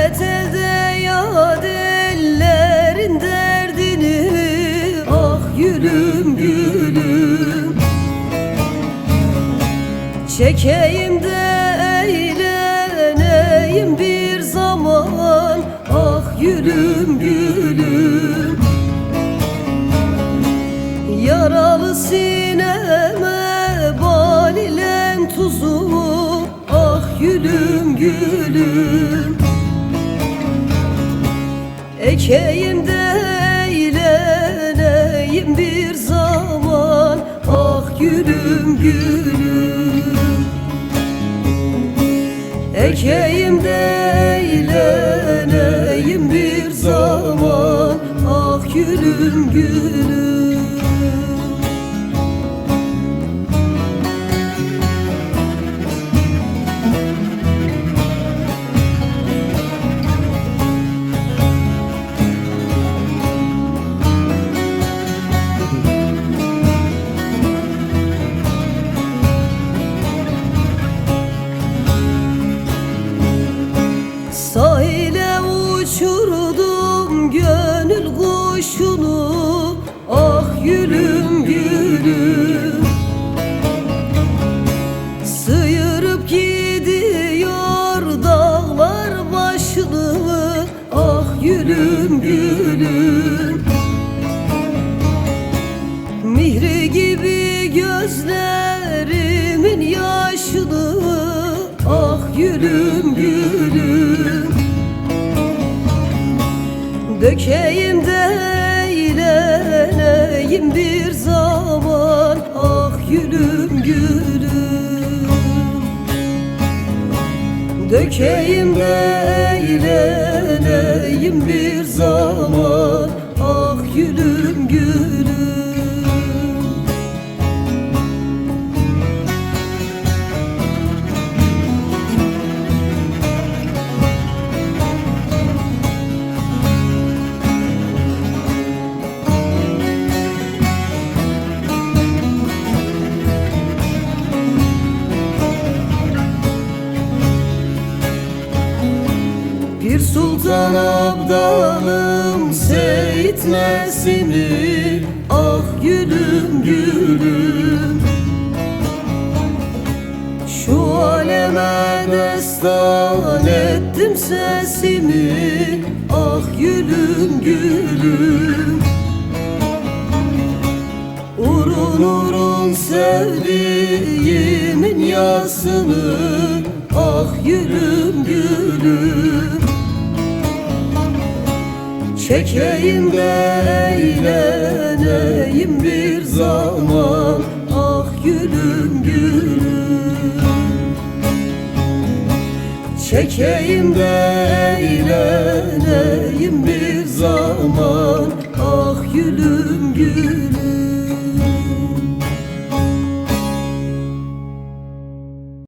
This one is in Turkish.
gurbet elde yad ellerin derdini Ah gülüm gülüm. Çekeyim de eğleneyim bir zaman Ah gülüm gülüm. Yaralı sineme bal tuzu Ah gülüm gülüm. Ekeyim de eğleneyim bir zaman. Ah gülüm gülüm. Ekeyim de eğleneyim bir zaman. Ah gülüm gülüm kuşunu Ah gülüm gülüm. Sıyırıp gidiyor dağlar başını Ah gülüm gülüm. Mihri gibi gözlerimin yaşını Ah gülüm gülüm Dökeyim de eğleneyim bir zaman. Ah gülüm gülüm. Dökeyim de eğleneyim bir zaman. Ah gülüm Bir sultan abdalım Seyit Nesimi Ah gülüm gülüm. Şu aleme destan ettim sesimi. Ah gülüm gülüm. Urun urun sevdiğimin yasını. Ah gülüm gülüm Çekeyim de eğleneyim bir zaman. Ah gülüm gülüm. Çekeyim de eğleneyim bir zaman